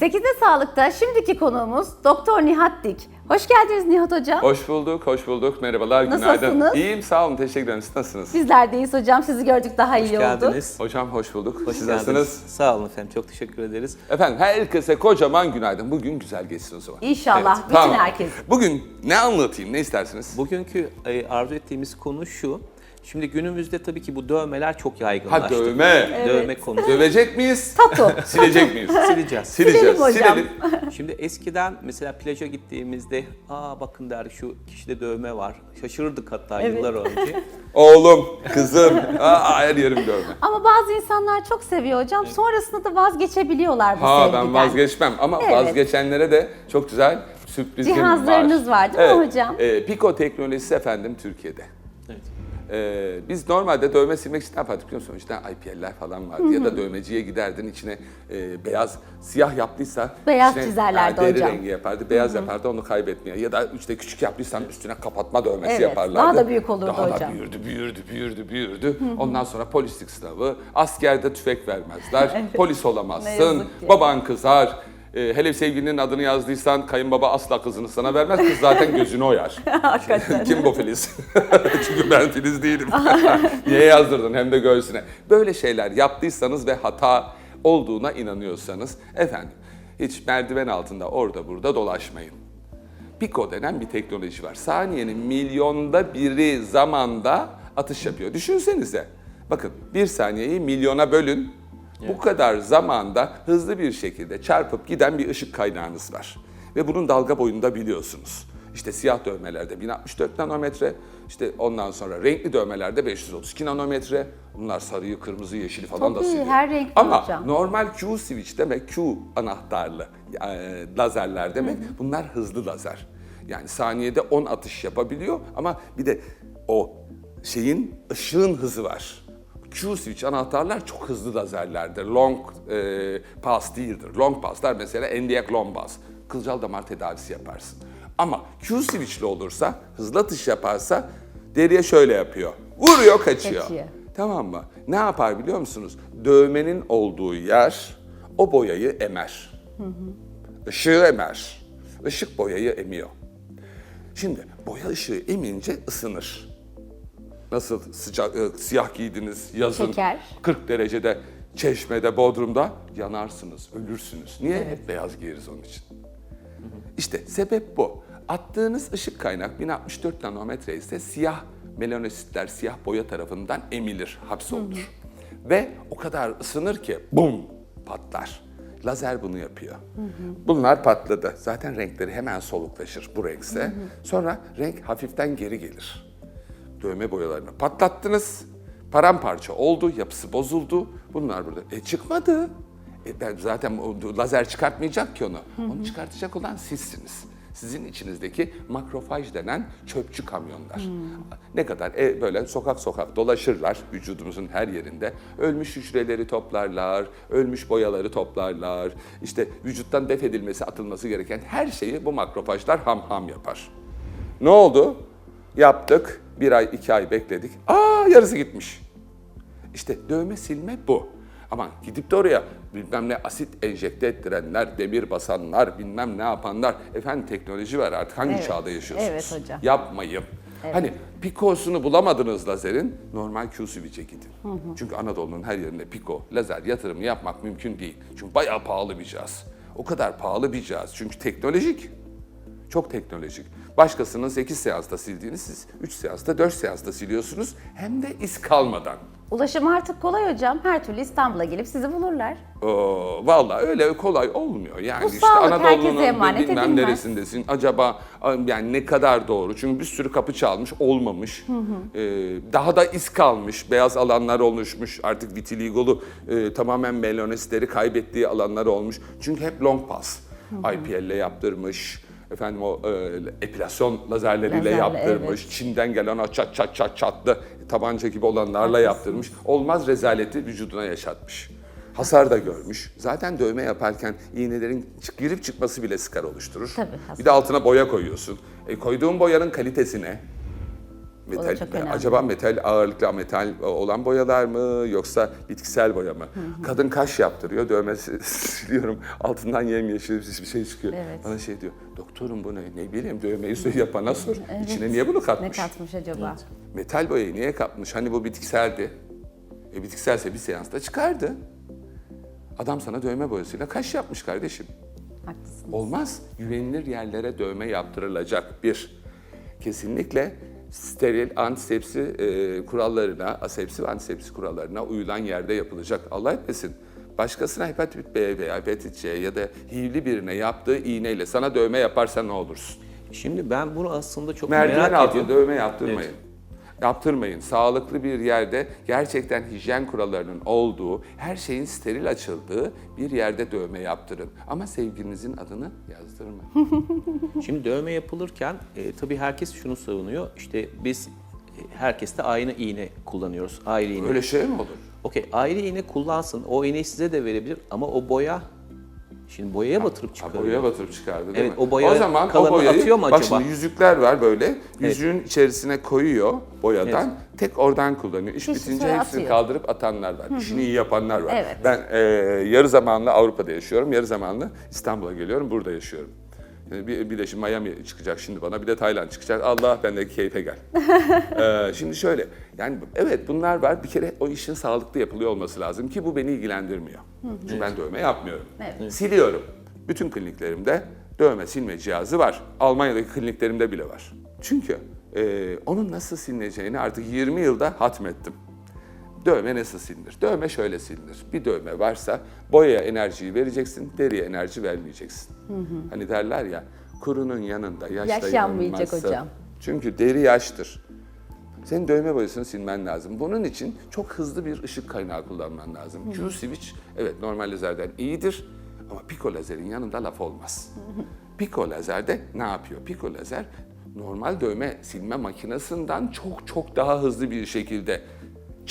8'de Sağlık'ta şimdiki konuğumuz Doktor Nihat Dik. Hoş geldiniz Nihat Hocam. Hoş bulduk, hoş bulduk. Merhabalar, günaydın. Nasılsınız? İyiyim, sağ olun. Teşekkür ederim. Siz nasılsınız? Bizler deyiz hocam. Sizi gördük daha iyi oldu. geldiniz. Hocam hoş bulduk. Hoş Siz geldiniz. nasılsınız? Sağ olun efendim. Çok teşekkür ederiz. Efendim herkese kocaman günaydın. Bugün güzel geçsin o zaman. İnşallah, bütün herkes. Bugün ne anlatayım, ne istersiniz? Bugünkü e, arzu ettiğimiz konu şu. Şimdi günümüzde tabii ki bu dövmeler çok yaygınlaştı. Ha dövme. Dövme konusu. Dövecek miyiz? Tatu. Silecek miyiz? Sileceğiz. Sileceğiz. Silelim hocam. Silelim. Şimdi eskiden mesela plaja gittiğimizde aa bakın der şu kişide dövme var. Şaşırırdık hatta Evet. yıllar önce. Oğlum, kızım. Aa, her yerim dövme. Ama bazı insanlar çok seviyor hocam. Sonrasında da vazgeçebiliyorlar bu Ha sevgiden. ben vazgeçmem ama Evet. vazgeçenlere de çok güzel sürprizim var. Cihazlarınız var değil mi hocam? E, Pico teknolojisi efendim Türkiye'de. Evet. Ee, biz normalde dövme silmek için ne yapardık biliyor musun? İşte IPL'ler falan vardı ya da dövmeciye giderdin içine e, beyaz, siyah yaptıysa Beyaz içine, çizerlerdi deri hocam. rengi yapardı, beyaz yapardı onu kaybetmeye ya da işte küçük yaptıysan üstüne kapatma dövmesi Evet, yaparlardı. daha da büyük olurdu daha hocam. da büyürdü, büyürdü, büyürdü, büyürdü. Ondan sonra polislik sınavı, askerde tüfek vermezler, polis Ne olamazsın, baban kızar. Ee, hele sevgilinin adını yazdıysan kayınbaba asla kızını sana vermez. Kız zaten gözünü oyar. Hakikaten. Kim bu Filiz? Çünkü ben Filiz değilim. Niye yazdırdın hem de göğsüne? Böyle şeyler yaptıysanız ve hata olduğuna inanıyorsanız efendim hiç merdiven altında orada burada dolaşmayın. Pico denen bir teknoloji var. Saniyenin milyonda biri zamanda atış yapıyor. Düşünsenize. Bakın bir saniyeyi milyona bölün. Bu kadar zamanda hızlı bir şekilde çarpıp giden bir ışık kaynağınız var. Ve bunun dalga boyunu da biliyorsunuz. İşte siyah dövmelerde 1064 nanometre, işte ondan sonra renkli dövmelerde 532 nanometre. Bunlar sarıyı, kırmızı, yeşili falan da Tabii, siliyor. her renkli Ama hocam. normal Q switch demek Q anahtarlı e, lazerler demek. Bunlar hızlı lazer. Yani saniyede 10 atış yapabiliyor ama bir de o şeyin ışığın hızı var. Q switch anahtarlar çok hızlı lazerlerdir. Long e, pass değildir. Long passlar mesela endiyak long pass. Kılcal damar tedavisi yaparsın. Ama Q switch'li olursa, hızlı atış yaparsa deriye şöyle yapıyor. Vuruyor, kaçıyor. Kaçıyor. Tamam mı? Ne yapar biliyor musunuz? Dövmenin olduğu yer o boyayı emer. Işığı emer. Işık boyayı emiyor. Şimdi boya ışığı emince ısınır. Nasıl sıcak e, siyah giydiniz yazın Çeker. 40 derecede çeşmede Bodrum'da yanarsınız, ölürsünüz. Niye? Hep beyaz giyeriz onun için. İşte sebep bu. Attığınız ışık kaynak 1064 nanometre ise siyah melanositler siyah boya tarafından emilir, hapsolunur. Ve o kadar ısınır ki bum patlar. Lazer bunu yapıyor. Bunlar patladı. Zaten renkleri hemen soluklaşır bu renkse. Sonra renk hafiften geri gelir. Dövme boyalarını patlattınız. Paramparça oldu, yapısı bozuldu. Bunlar burada. E çıkmadı. E ben zaten o lazer çıkartmayacak ki onu. Onu çıkartacak olan sizsiniz. Sizin içinizdeki makrofaj denen çöpçü kamyonlar. Ne kadar e, böyle sokak sokak dolaşırlar vücudumuzun her yerinde. Ölmüş hücreleri toplarlar, ölmüş boyaları toplarlar. İşte vücuttan def edilmesi, atılması gereken her şeyi bu makrofajlar ham ham yapar. Ne oldu? Yaptık. Bir ay, iki ay bekledik. Aa yarısı gitmiş. İşte dövme silme bu. Ama gidip de oraya bilmem ne asit enjekte ettirenler, demir basanlar, bilmem ne yapanlar. Efendim teknoloji var artık hangi Evet. çağda yaşıyorsunuz? Evet hocam. Yapmayın. Hani pikosunu bulamadınız lazerin normal Q switch'e gidin. Çünkü Anadolu'nun her yerinde piko, lazer yatırımı yapmak mümkün değil. Çünkü bayağı pahalı bir cihaz. O kadar pahalı bir cihaz. Çünkü teknolojik. Çok teknolojik. Başkasının 8 seansta sildiğini siz 3 seansta 4 seansta siliyorsunuz. Hem de iz kalmadan. Ulaşım artık kolay hocam. Her türlü İstanbul'a gelip sizi bulurlar. Oo, vallahi öyle kolay olmuyor. Yani Bu işte sağlık Anadolu'nun emanet bilmem edilmez. neresindesin. Acaba yani ne kadar doğru? Çünkü bir sürü kapı çalmış, olmamış. Ee, daha da iz kalmış, beyaz alanlar oluşmuş. Artık vitiligolu e, tamamen melanositleri kaybettiği alanlar olmuş. Çünkü hep long pass. IPL'le yaptırmış. Efendim o e, epilasyon lazerleriyle Lazerle, yaptırmış. Çin'den gelen o çat çat çat çatlı tabanca gibi olanlarla yaptırmış. Olmaz rezaleti vücuduna yaşatmış. Hasar da görmüş. Zaten dövme yaparken iğnelerin çık- girip çıkması bile skar oluşturur. Tabii, hasar. Bir de altına boya koyuyorsun. E, koyduğun boyanın kalitesi ne? Metal, çok önemli. acaba metal ağırlıklı metal olan boyalar mı yoksa bitkisel boya mı? Kadın kaş yaptırıyor, dövmesi siliyorum. Altından yemyeşil bir şey çıkıyor. Evet. Bana şey diyor, doktorum bu ne? Bileyim dövmeyi yapana sor. İçine niye bunu Ne katmış? katmış acaba? Metal boyayı niye katmış? Hani bu bitkiseldi. E bitkiselse bir seansta çıkardı. Adam sana dövme boyasıyla kaş yapmış kardeşim. Haklısın. Olmaz. Güvenilir yerlere dövme yaptırılacak. Bir, kesinlikle steril antisepsi e, kurallarına, asepsi ve antisepsi kurallarına uyulan yerde yapılacak. Allah etmesin. Başkasına hepatit B veya hepatit C ya da HIV'li birine yaptığı iğneyle sana dövme yaparsa ne olursun? Şimdi ben bunu aslında çok Merdiven merak altında ediyorum. dövme yaptırmayın. Yaptırmayın. Sağlıklı bir yerde gerçekten hijyen kurallarının olduğu, her şeyin steril açıldığı bir yerde dövme yaptırın. Ama sevgilinizin adını yazdırmayın. Şimdi dövme yapılırken e, tabii herkes şunu savunuyor. İşte biz e, herkes de aynı iğne kullanıyoruz. Ayrı iğne. Öyle şey mi olur? Okey ayrı iğne kullansın. O iğneyi size de verebilir ama o boya Şimdi boyaya batırıp Ha, çıkarıyor. boyaya batırıp çıkardı değil Evet, mi? o boya zaman o boyayı, atıyor mu bak acaba? şimdi yüzükler var böyle. Yüzüğün içerisine koyuyor boyadan. Evet. Tek oradan kullanıyor. İş Kişi bitince hepsini atıyor. kaldırıp atanlar var. İşini iyi yapanlar var. Evet. Ben e, yarı zamanlı Avrupa'da yaşıyorum. Yarı zamanlı İstanbul'a geliyorum. Burada yaşıyorum. Yani bir, bir de şimdi Miami çıkacak şimdi bana. Bir de Tayland çıkacak. Allah bendeki keyfe gel. Ee, şimdi şöyle. Yani evet bunlar var. Bir kere o işin sağlıklı yapılıyor olması lazım ki bu beni ilgilendirmiyor. Çünkü ben dövme yapmıyorum. Evet. Siliyorum. Bütün kliniklerimde dövme silme cihazı var. Almanya'daki kliniklerimde bile var. Çünkü e, onun nasıl silineceğini artık 20 yılda hatmettim. Dövme nasıl silinir? Dövme şöyle silinir. Bir dövme varsa boyaya enerjiyi vereceksin, deriye enerji vermeyeceksin. Hani derler ya, kurunun yanında yaş, Yaş yanmayacak hocam. Çünkü deri yaştır. Senin dövme boyasını silmen lazım. Bunun için çok hızlı bir ışık kaynağı kullanman lazım. Q-switch evet normal lazerden iyidir ama piko lazerin yanında laf olmaz. Piko lazer de ne yapıyor? Piko lazer normal dövme silme makinesinden çok çok daha hızlı bir şekilde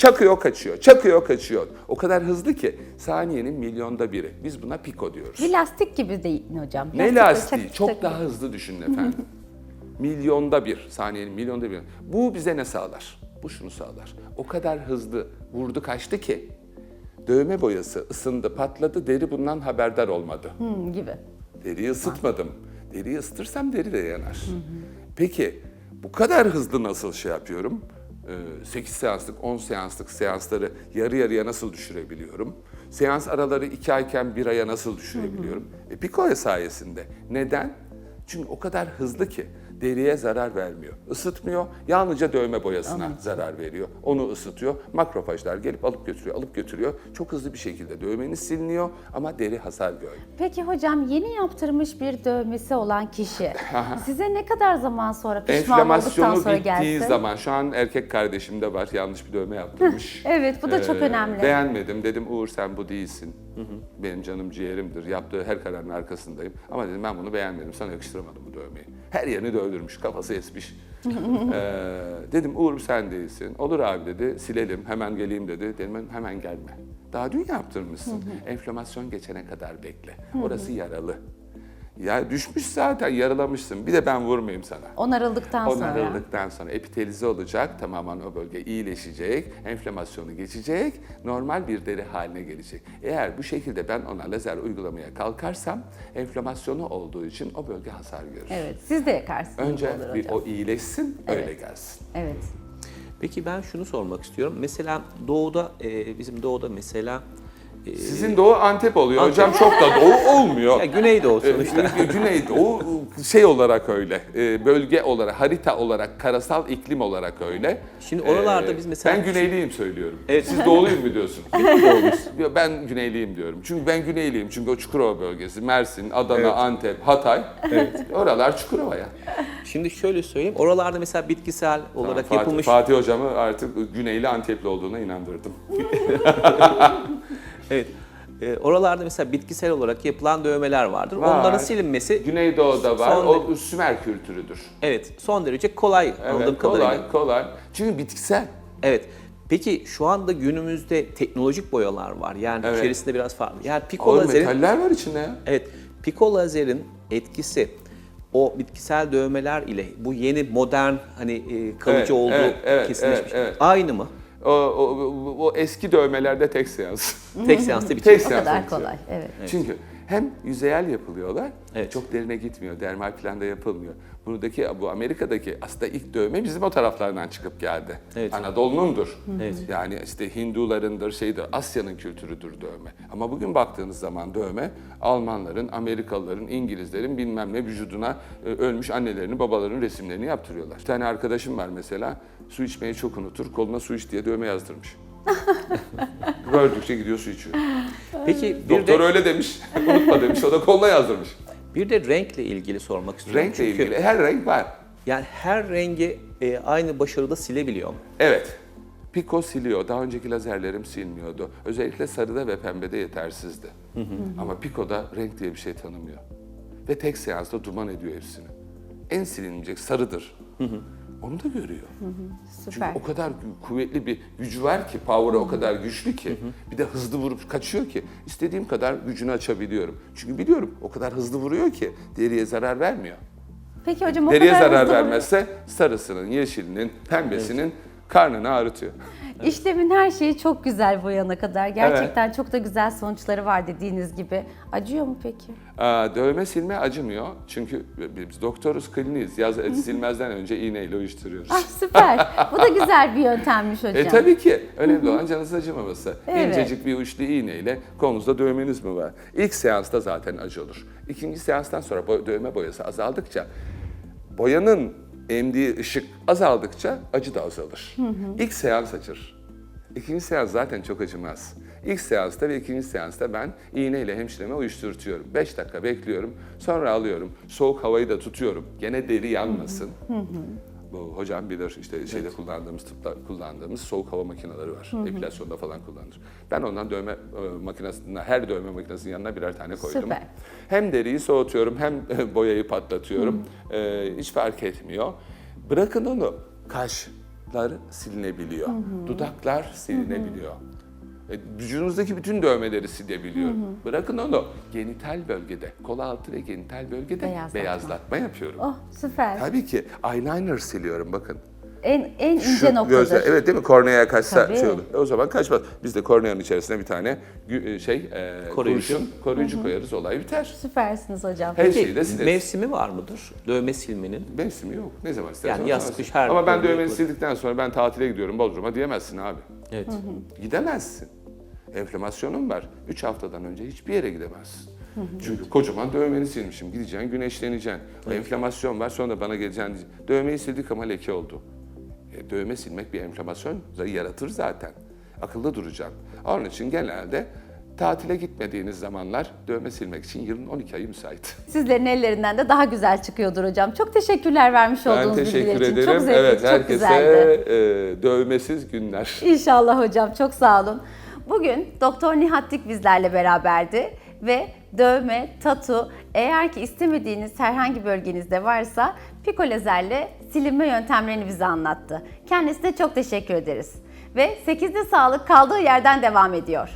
çakıyor kaçıyor, çakıyor kaçıyor. O kadar hızlı ki saniyenin milyonda biri. Biz buna piko diyoruz. Bir lastik gibi değil mi hocam? Ne Lastik böyle lastiği? çak- Çok çak- daha hızlı düşünün efendim. milyonda bir, saniyenin milyonda bir. Bu bize ne sağlar? Bu şunu sağlar. O kadar hızlı vurdu kaçtı ki dövme boyası ısındı, patladı, deri bundan haberdar olmadı. Hmm, gibi. Deriyi ısıtmadım. Deriyi ısıtırsam deri de yanar. Peki bu kadar hızlı nasıl şey yapıyorum? 8 seanslık, 10 seanslık seansları yarı yarıya nasıl düşürebiliyorum? Seans araları 2 ayken 1 aya nasıl düşürebiliyorum? E, Picoya sayesinde. Neden? Çünkü o kadar hızlı ki deriye zarar vermiyor. Isıtmıyor, yalnızca dövme boyasına zarar veriyor. Onu ısıtıyor. Makrofajlar gelip alıp götürüyor, alıp götürüyor. Çok hızlı bir şekilde dövmeniz siliniyor ama deri hasar görmüyor. Peki hocam yeni yaptırmış bir dövmesi olan kişi size ne kadar zaman sonra pişman olduktan sonra bittiği gelse? zaman, şu an erkek kardeşim de var, yanlış bir dövme yaptırmış. Evet bu da çok Ee, önemli. Beğenmedim, dedim Uğur sen bu değilsin. Benim canım ciğerimdir, yaptığı her kararın arkasındayım. Ama dedim ben bunu beğenmedim, sana yakıştıramadım bu dövmeyi. Her yerini dövdürmüş, kafası esmiş. Ee, dedim Uğur sen değilsin. Olur abi dedi, silelim, hemen geleyim dedi. Dedim hemen gelme. Daha dün yaptırmışsın. Enflamasyon geçene kadar bekle. Orası yaralı. Ya düşmüş zaten yaralamışsın. Bir de ben vurmayayım sana. Onarıldıktan sonra. Onarıldıktan sonra epitelize olacak, tamamen o bölge iyileşecek, enflamasyonu geçecek, normal bir deri haline gelecek. Eğer bu şekilde ben ona lazer uygulamaya kalkarsam, enflamasyonu olduğu için o bölge hasar görür. Evet siz de yakarsınız. Önce olur bir hocam. o iyileşsin, öyle Evet. gelsin. Evet. Peki ben şunu sormak istiyorum. Mesela doğuda e, bizim doğuda mesela Sizin doğu Antep oluyor hocam, çok da doğu olmuyor. ya Güneydoğu Ee, sonuçta. Güneydoğu şey olarak öyle, e, bölge olarak, harita olarak, karasal iklim olarak öyle. Şimdi oralarda Ee, biz mesela- Ben Güneyliyim söylüyorum. Evet. Siz doğuluyum mu diyorsun? Yo, ben Güneyliyim diyorum. Çünkü ben Güneyliyim. Çünkü o Çukurova bölgesi, Mersin, Adana, Antep, Hatay. Oralar Çukurova ya. Şimdi şöyle söyleyeyim. Oralarda mesela bitkisel olarak Fatih, yapılmış Fatih hocamı artık Güneyli Antepli olduğuna inandırdım. Evet. E, oralarda mesela bitkisel olarak yapılan dövmeler vardır. Var. Onların silinmesi Güneydoğu'da var. Son- O Sümer kültürüdür. evet son derece kolay anladığım Evet, kadarıyla. kolay, kolay. Çünkü bitkisel. Evet. Peki şu anda günümüzde teknolojik boyalar var. Yani Evet. içerisinde biraz farklı. Yani piko lazerin metaller var içinde ya. Evet, piko lazerin etkisi o bitkisel dövmeler ile bu yeni modern hani e, kalıcı Evet, olduğu evet, evet, kesinleşmiş. evet, evet. Aynı mı? O, o, o- o eski dövmelerde tek seans. Tek seansta bitiyor. tek O seans kadar bitiyor. kolay. Evet. Çünkü hem yüzeyel yapılıyorlar, Evet. çok derine gitmiyor, dermal planda yapılmıyor. Buradaki, bu Amerika'daki aslında ilk dövme bizim o taraflardan çıkıp geldi. Evet. Anadolu'nundur. Evet. Yani işte Hindularındır, şeydir, Asya'nın kültürüdür dövme. Ama bugün baktığınız zaman dövme, Almanların, Amerikalıların, İngilizlerin bilmem ne vücuduna e, ölmüş annelerini, babalarının resimlerini yaptırıyorlar. Bir tane arkadaşım var mesela, su içmeyi çok unutur, koluna su iç diye dövme yazdırmış. Gördükçe gidiyor su içiyor. Peki bir Doktor de, öyle demiş, unutma demiş, o da koluna yazdırmış. bir de renkle ilgili sormak istiyorum. Renkle Çünkü ilgili her renk var. Yani her rengi e, aynı başarıda silebiliyor mu? Evet. Pico siliyor. Daha önceki lazerlerim silmiyordu. Özellikle sarıda ve pembede yetersizdi. Ama Pico'da renk diye bir şey tanımıyor. Ve tek seansta duman ediyor hepsini. En silinmeyecek sarıdır. Onu da görüyor. Çünkü Süper. o kadar kuvvetli bir gücü var ki, power'ı o kadar güçlü ki, bir de hızlı vurup kaçıyor ki, istediğim kadar gücünü açabiliyorum. Çünkü biliyorum o kadar hızlı vuruyor ki deriye zarar vermiyor. Peki hocam o Deriye kadar zarar hızlı- vermezse sarısının, yeşilinin, pembesinin karnını ağrıtıyor. İşlemin her şeyi çok güzel boyana kadar. Gerçekten çok da güzel sonuçları var dediğiniz gibi. Acıyor mu peki? Aa, Dövme silme acımıyor çünkü biz doktoruz, kliniyiz. Yaz, silmezden önce iğneyle uyuşturuyoruz. Ah süper. Bu da güzel bir yöntemmiş hocam. E tabii ki. Önemli olan canınızın acımaması. Evet. İncecik bir uçlu iğneyle kolunuzda dövmeniz mi var? İlk seansta zaten acı olur. İkinci seanstan sonra dövme boyası azaldıkça, boyanın emdiği ışık azaldıkça acı da azalır. İlk seans acır. İkinci seans zaten çok acımaz. İlk seansta ve ikinci seansta ben iğneyle hemşireme uyuşturtuyorum. 5 dakika bekliyorum, sonra alıyorum. Soğuk havayı da tutuyorum. Gene deri yanmasın. Bu hocam bilir işte şeyde kullandığımız tıpta kullandığımız soğuk hava makineleri var. Epilasyonda falan kullanılır. Ben ondan dövme e, makinesine her dövme makinesinin yanına birer tane koydum. Süper. Hem deriyi soğutuyorum hem boyayı patlatıyorum. Ee, hiç fark etmiyor. Bırakın onu kaşlar silinebiliyor. Dudaklar silinebiliyor. E, Vücudunuzdaki bütün dövmeleri silebiliyor. Bırakın onu genital bölgede, kol altı ve genital bölgede Beyazlatma. beyazlatma, yapıyorum. Oh süper. Tabii ki eyeliner siliyorum bakın. En en ince Şu noktadır. gözler, evet değil mi? Korneaya kaçsa Tabii. şey olur. E o zaman kaçmaz. Biz de korneanın içerisine bir tane gü- şey e, Koruyucu. kurşun, koruyucu koyarız olay biter. Süpersiniz hocam. Her Peki şeyi de sileriz. mevsimi var mıdır dövme silmenin? Mevsimi yok. Ne zaman istersen. Yani yaz, kış her Ama ben dövmeni sildikten sonra ben tatile gidiyorum Bodrum'a diyemezsin abi. Evet. Gidemezsin. Enflamasyonun var. 3 haftadan önce hiçbir yere gidemezsin. Çünkü kocaman dövmeni silmişim. Gideceksin, güneşleneceksin. O enflamasyon var, sonra bana geleceksin. Dövmeyi sildik ama leke oldu. E, dövme silmek bir enflamasyon yaratır zaten. Akılda duracaksın. Onun için genelde tatile gitmediğiniz zamanlar dövme silmek için yılın 12 ayı müsait. Sizlerin ellerinden de daha güzel çıkıyordur hocam. Çok teşekkürler vermiş Ben olduğunuz bilgiler teşekkür için. ederim. Çok zevkli, evet, çok herkese güzeldi. e, dövmesiz günler. İnşallah hocam çok sağ olun. Bugün Doktor Nihat Dik bizlerle beraberdi ve dövme, tatu eğer ki istemediğiniz herhangi bölgenizde varsa piko lazerle silinme yöntemlerini bize anlattı. Kendisine çok teşekkür ederiz. Ve 8'de sağlık kaldığı yerden devam ediyor.